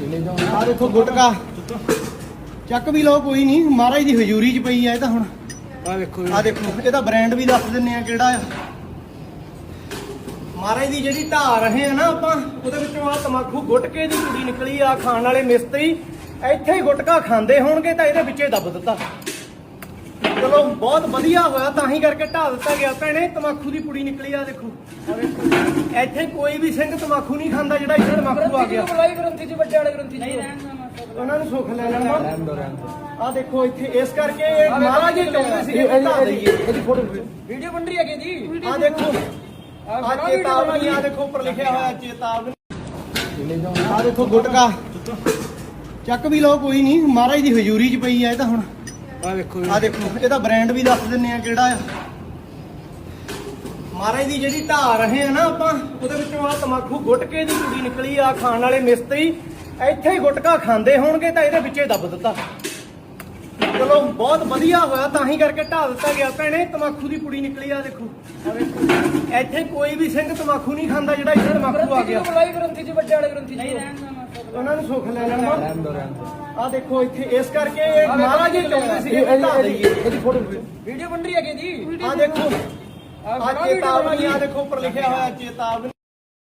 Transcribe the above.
ਆ ਦੇਖੋ ਗੁਟਕਾ। ਚੱਕ ਵੀ ਲਓ ਕੋਈ ਨਹੀਂ। ਮਹਾਰਾਜ ਦੀ ਹਜ਼ੂਰੀ 'ਚ ਪਈ ਆ ਇਹ ਤਾਂ ਹੁਣ। ਆ ਵੇਖੋ ਆ ਦੇਖੋ ਇਹਦਾ ਬ੍ਰਾਂਡ ਵੀ ਦੱਸ ਦਿੰਨੇ ਆ ਕਿਹੜਾ ਆ। ਮਹਾਰਾਜ ਦੀ ਜਿਹੜੀ ਢਾ ਰਹੇ ਆ ਨਾ ਆਪਾਂ ਉਹਦੇ ਵਿੱਚੋਂ ਆ ਤਮਾਕੂ ਗੁਟਕੇ ਦੀ ਕੁੜੀ ਨਿਕਲੀ ਆ ਖਾਣ ਵਾਲੇ ਮਿਸਤਰੀ। ਇੱਥੇ ਹੀ ਗੁਟਕਾ ਖਾਂਦੇ ਹੋਣਗੇ ਤਾਂ ਇਹਦੇ ਵਿੱਚੇ ਦੱਬ ਦਿੱਤਾ। ਚਲੋ ਬਹੁਤ ਵਧੀਆ ਹੋਇਆ ਤਾਂ ਹੀ ਕਰਕੇ ਢਾ ਦਿੱਤਾ ਗਿਆ। ਭੈਣੇ ਤਮਾਕੂ ਦੀ ਪੁੜੀ ਨਿਕਲੀ ਆ ਦੇਖੋ। ਆ ਵੇਖੋ ਇੱਥੇ ਕੋਈ ਵੀ ਸਿੰਘ ਤਮਾਕੂ ਨਹੀਂ ਖਾਂਦਾ ਜਿਹੜਾ ਇੱਥੇ ਤਮਾਕੂ ਆ ਗਿਆ। ਬੁਲਾਈ ਗ੍ਰੰਥੀ ਜੀ ਵੱਡੇ ਵਾਲੇ ਗ੍ਰੰਥੀ ਜੀ। ਉਹਨਾਂ ਨੂੰ ਸੁੱਖ ਲੈ ਲੈਣਾ ਆ ਦੇਖੋ ਇੱਥੇ ਇਸ ਕਰਕੇ ਇਹ ਮਹਾਰਾਜ ਜੀ ਚਾਹੁੰਦੇ ਸੀ ਇਹਦੀ ਫੋਟੋ ਵੀਡੀਓ ਬਣ ਰਹੀ ਹੈ ਕਿ ਜੀ। ਆ ਦੇਖੋ ਆ ਚੇਤਾਵਨੀ ਆ ਦੇਖੋ ਉੱਪਰ ਲਿਖਿਆ ਹੋਇਆ ਚੇਤਾਵਨੀ। ਆ ਦੇਖੋ ਗੁਟਕਾ। ਚੱਕ ਵੀ ਲਓ ਕੋਈ ਨਹੀਂ। ਮਹਾਰਾਜ ਦੀ ਹਜ਼ੂਰੀ 'ਚ ਪਈ ਆ ਇਹ ਤਾਂ ਹੁਣ। ਆ ਵੇਖੋ ਆ ਦੇਖੋ ਇਹਦਾ ਬ੍ਰਾਂਡ ਵੀ ਦੱਸ ਦਿੰਨੇ ਆ ਕਿਹੜਾ ਆ। ਮਹਾਰਾਜ ਦੀ ਜਿਹੜੀ ਢਾ ਰਹੇ ਆ ਨਾ ਆਪਾਂ ਉਹਦੇ ਵਿੱਚੋਂ ਆ ਤਮਾਕੂ ਗੁਟਕੇ ਦੀ ਕੁੜੀ ਨਿਕਲੀ ਆ ਖਾਣ ਵਾਲੇ ਮਿਸਤਰੀ। ਇੱਥੇ ਹੀ ਗੁਟਕਾ ਖਾਂਦੇ ਹੋਣਗੇ ਤਾਂ ਇਹਦੇ ਵਿੱਚੇ ਦੱਬ ਦਿੱਤਾ। ਚਲੋ ਬਹੁਤ ਵਧੀਆ ਹੋਇਆ ਤਾਂ ਹੀ ਕਰਕੇ ਢਾ ਦਿੱਤਾ ਗਿਆ ਭੈਣੇ ਤਮਾਕੂ ਦੀ ਪੁੜੀ ਨਿਕਲੀ ਆ ਦੇਖੋ। ਆ ਵੇਖੋ ਇੱਥੇ ਕੋਈ ਵੀ ਸਿੰਘ ਤਮਾਕੂ ਨਹੀਂ ਖਾਂਦਾ ਜਿਹੜਾ ਇੱਥੇ ਤਮਾਕੂ ਆ ਗਿਆ। ਗ੍ਰੰਥੀ ਜੀ ਵੱਡੇ ਵਾਲੇ ਗ੍ਰੰਥੀ ਜੀ। ਉਹਨਾਂ ਨੂੰ ਸੁੱਖ ਲੈ ਲੈਣਾ ਆ ਦੇਖੋ ਇੱਥੇ ਇਸ ਕਰਕੇ ਇਹ ਮਹਾਰਾਜ ਜੀ ਚਾਹੁੰਦੇ ਸੀ ਇਹਦੀ ਫੋਟੋ ਵੀਡੀਓ ਬਣ ਰਹੀ ਹੈ ਕਿ ਜੀ। ਆ ਦੇਖੋ। ਆ ਚੇਤਾਵਨੀ ਆ ਦੇਖੋ ਉੱਪਰ ਲਿਖਿਆ ਹੋਇਆ ਚੇਤਾਵਨੀ